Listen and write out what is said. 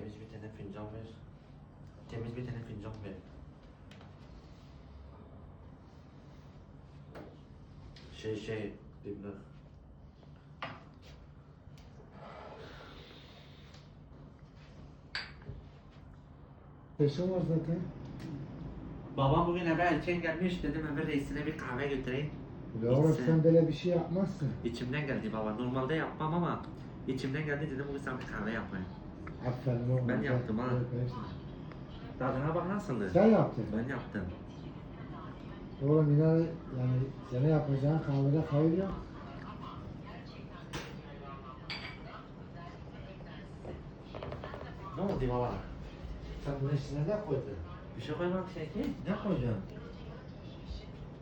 fincan ver. Temiz bir tane fincan ver. Şey şey dibine. Peşin var zaten. Babam bugün eve erken gelmiş dedim eve reisine bir kahve götüreyim. Ya oğlum İçse- sen böyle bir şey yapmazsın. İçimden geldi baba. Normalde yapmam ama içimden geldi dedim bugün sana bir kahve yapayım. Aferin oğlum. Ben yaptım ha. Tadına bak nasıldı? Sen yaptın. Ben yaptım. Oğlum inan yani sana yapacağın kahvede hayır yok. Ne oldu baba? Sen bunun içine ne koydun? Bir şey koymadık şey ki. Ne koyacaksın?